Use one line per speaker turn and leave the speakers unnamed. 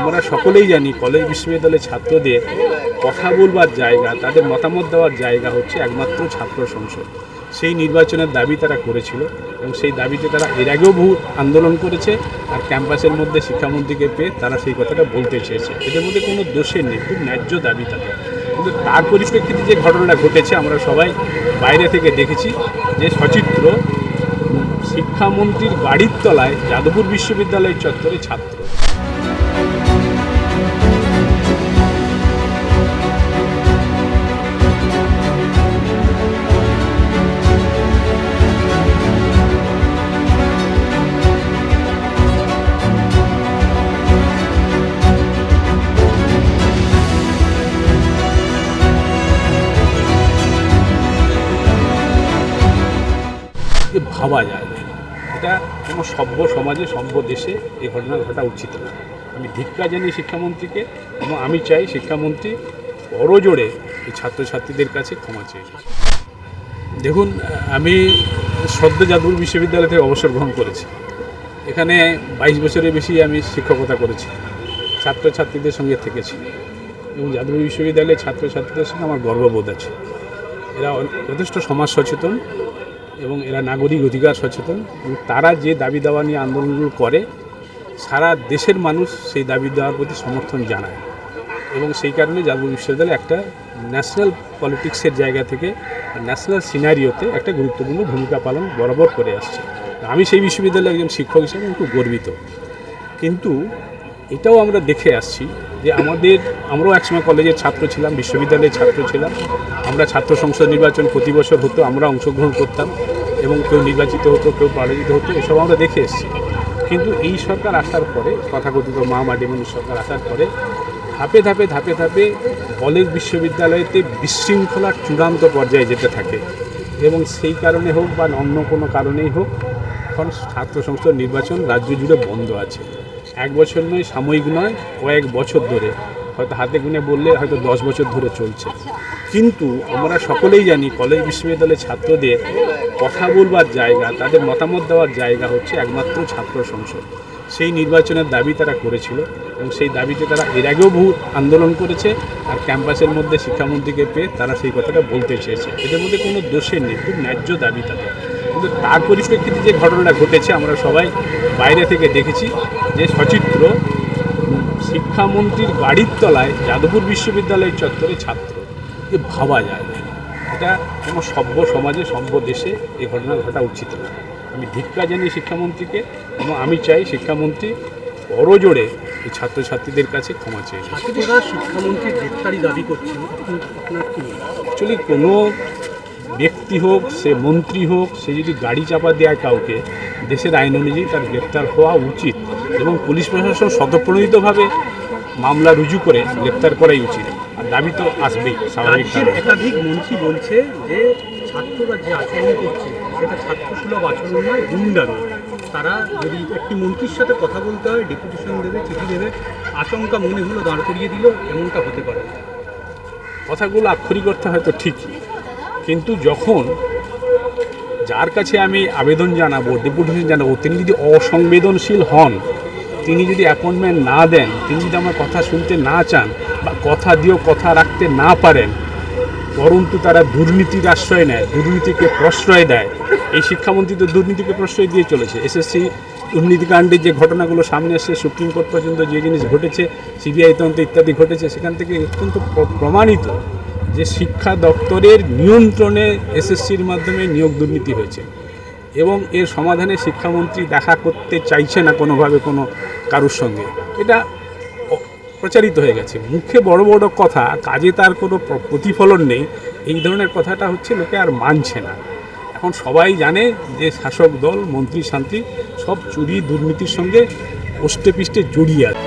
আমরা সকলেই জানি কলেজ বিশ্ববিদ্যালয়ের ছাত্রদের কথা বলবার জায়গা, তাদের মতামত দেওয়ার জায়গা হচ্ছে একমাত্র ছাত্র সংসদ। সেই নির্বাচনের দাবি তারা করেছিল এবং সেই দাবিতে তারা এর আগেও বহু আন্দোলন করেছে আর ক্যাম্পাসের মধ্যে শিক্ষামন্ত্রীকে পেয়ে তারা সেই কথাটা বলতে চেয়েছে। এদের মধ্যে কোনো দোষের নেই, খুব ন্যায্য দাবি তাদের। কিন্তু তার পরিপ্রেক্ষিতে যে ঘটনাটা ঘটেছে আমরা সবাই বাইরে থেকে দেখেছি যে সচিত্র শিক্ষামন্ত্রীর বাড়ির তলায় যাদবপুর বিশ্ববিদ্যালয়ের চত্বরে ছাত্র। যে ভাবা যায় না। এটা কোনো সভ্য সমাজে, সভ্য দেশে এই ঘটনা ঘটা উচিত না। আমি ধিক্কার জানি শিক্ষামন্ত্রীকে এবং আমি চাই শিক্ষামন্ত্রী বড় জোরে এই ছাত্রছাত্রীদের কাছে ক্ষমা চেয়ে দেখুন, আমি সদ্য যাদবপুর বিশ্ববিদ্যালয় থেকে অবসর গ্রহণ করেছি। এখানে বাইশ বছরের বেশি আমি শিক্ষকতা করেছি। ছাত্রছাত্রীদের সঙ্গে থেকেছি। এবং যাদবপুর বিশ্ববিদ্যালয়ের ছাত্রছাত্রীদের সঙ্গে আমার গর্ববোধ আছে। এরা যথেষ্ট সমাজ সচেতন এবং এরা নাগরিক অধিকার সচেতন এবং তারা যে দাবি দাওয়া নিয়ে আন্দোলনগুলো করে, সারা দেশের মানুষ সেই দাবি দেওয়ার প্রতি সমর্থন জানায়। এবং সেই কারণে যাদবপুর বিশ্ববিদ্যালয় একটা ন্যাশনাল পলিটিক্সের জায়গা থেকে, ন্যাশনাল সিনারিওতে একটা গুরুত্বপূর্ণ ভূমিকা পালন বরাবর করে আসছে। আমি সেই বিশ্ববিদ্যালয়ের একজন শিক্ষক হিসেবে খুব গর্বিত। কিন্তু এটাও আমরা দেখে আসছি যে আমাদের, আমরাও একসময় কলেজের ছাত্র ছিলাম, বিশ্ববিদ্যালয়ের ছাত্র ছিলাম। আমরা ছাত্র সংসদ নির্বাচন প্রতি বছর হতো, আমরা অংশগ্রহণ করতাম এবং কেউ নির্বাচিত হতো, কেউ পরাজিত হতো, এসব আমরা দেখে এসেছি। কিন্তু এই সরকার আসার পরে, তথাকথিত মা মাডিমণি সরকার আসার পরে, ধাপে ধাপে ধাপে ধাপে কলেজ বিশ্ববিদ্যালয়তে বিশৃঙ্খলার চূড়ান্ত পর্যায়ে যেতে থাকে। এবং সেই কারণে হোক বা অন্য কোনো কারণেই হোক এখন ছাত্র সংসদ নির্বাচন রাজ্য জুড়ে বন্ধ আছে। এক বছর নয়, সাময়িক নয়, কয়েক বছর ধরে। হয়তো হাতে গুনে বললে হয়তো দশ বছর ধরে চলছে। কিন্তু আমরা সকলেই জানি কলেজ বিশ্ববিদ্যালয়ের ছাত্রদের কথা বলবার জায়গা, তাদের মতামত দেওয়ার জায়গা হচ্ছে একমাত্র ছাত্র সংসদ। সেই নির্বাচনের দাবি তারা করেছিল এবং সেই দাবিতে তারা এর আগেও বহু আন্দোলন করেছে আর ক্যাম্পাসের মধ্যে শিক্ষামন্ত্রীকে পেয়ে তারা সেই কথাটা বলতে চেয়েছে। এদের মধ্যে কোনো দোষের নেই, খুব ন্যায্য দাবি তাদের। কিন্তু তার পরিপ্রেক্ষিতে যে ঘটনাটা ঘটেছে আমরা সবাই বাইরে থেকে দেখেছি যে সচিত্র শিক্ষামন্ত্রীর বাড়ির তলায় যাদবপুর বিশ্ববিদ্যালয়ের চত্বরে ছাত্র। যে ভাবা যায় না। এটা কোনো সভ্য সমাজে সভ্য দেশে এই ঘটনা ঘটা উচিত না। আমি ধিক্কার জানি শিক্ষামন্ত্রীকে এবং আমি চাই শিক্ষামন্ত্রী বড় জোরে এই ছাত্রছাত্রীদের কাছে ক্ষমা চেয়ে
শিক্ষামন্ত্রী গ্রেপ্তারি দাবি করছেন আপনার কি
অ্যাকচুয়ালি কোনো ব্যক্তি হোক সে মন্ত্রী হোক সে যদি গাড়ি চাপা দেয় কাউকে দেশের আইন অনুযায়ী তার গ্রেপ্তার হওয়া উচিত এবং পুলিশ প্রশাসন স্বতঃপ্রণোদিতভাবে মামলা রুজু করে গ্রেপ্তার করাই উচিত। আর দাবি তো আসবেই স্বাভাবিক
একাধিক মন্ত্রী বলছে যে ছাত্ররা যে আচরণ করছে সেটা ছাত্রসুলভ আচরণ নয় গুন্ডামি তারা যদি একটি মন্ত্রীর সাথে কথা বলতে হয় ডেপুটেশন দেবে চিঠি দেবে আচমকা মনে হলো দাঁড় করিয়ে দিল এমনটা হতে পারে।
কথাগুলো আক্ষরিক করতে হয়তো ঠিকই কিন্তু যখন যার কাছে আমি আবেদন জানাব ডেপুটেশন জানাব, তিনি যদি অসংবেদনশীল হন, তিনি যদি অ্যাপয়েন্টমেন্ট না দেন, তিনি যদি আমার কথা শুনতে না চান বা কথা দিয়েও কথা রাখতে না পারেন বরন্তু তারা দুর্নীতির আশ্রয় নেয়, দুর্নীতিকে প্রশ্রয় দেয়। এই শিক্ষামন্ত্রী তো দুর্নীতিকে প্রশ্রয় দিয়ে চলেছে। এসএসসি দুর্নীতিকাণ্ডের যে ঘটনাগুলো সামনে আসছে, সুপ্রিম কোর্ট পর্যন্ত যে জিনিস ঘটেছে, সিবিআই তদন্ত ইত্যাদি ঘটেছে, সেখান থেকে অত্যন্ত প্রমাণিত যে শিক্ষা দপ্তরের নিয়ন্ত্রণে এসএসসির মাধ্যমে নিয়োগ দুর্নীতি হয়েছে এবং এর সমাধানে শিক্ষামন্ত্রী দেখা করতে চাইছে না কোনোভাবে কোনো কারুর সঙ্গে, এটা প্রচারিত হয়ে গেছে। মুখে বড় বড় কথা, কাজে তার কোনো প্রতিফলন নেই, এই ধরনের কথাটা হচ্ছে লোকে আর মানছে না। এখন সবাই জানে যে শাসক দল, মন্ত্রী শান্তি সব চুরি দুর্নীতির সঙ্গে ওষ্ঠে পিষ্টে জড়িয়ে আছে।